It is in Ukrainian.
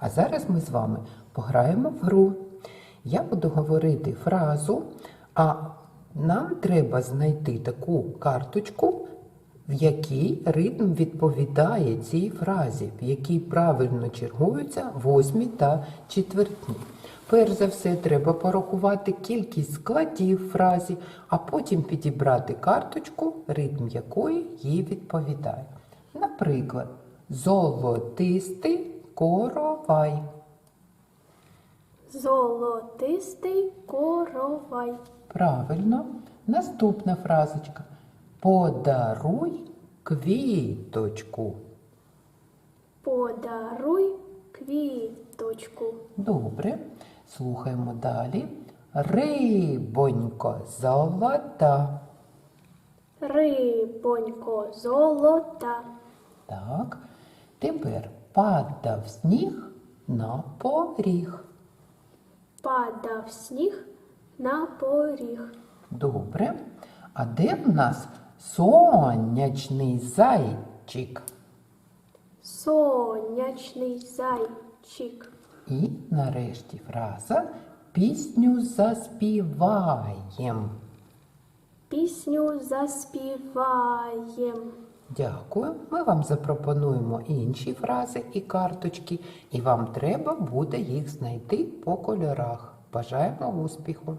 А зараз ми з вами пограємо в гру. Я буду говорити фразу, а нам треба знайти таку карточку, в якій ритм відповідає цій фразі, в якій правильно чергуються восьмі та четвертні. Перш за все, треба порахувати кількість складів фразі, а потім підібрати карточку, ритм якої їй відповідає. Наприклад, золотистий коровай. Золотистий коровай. Правильно. Наступна фразочка. Подаруй квіточку. Подаруй квіточку. Добре. Слухаємо далі. Рибонько золота. Рибонько золота. Так. Тепер падав сніг на поріг. Падав сніг на поріг. Добре. А де в нас сонячний зайчик? Сонячний зайчик. І нарешті фраза пісню заспіваєм. Пісню заспіваєм. Дякую. Ми вам запропонуємо інші фрази і карточки, і вам треба буде їх знайти по кольорах. Бажаємо успіху!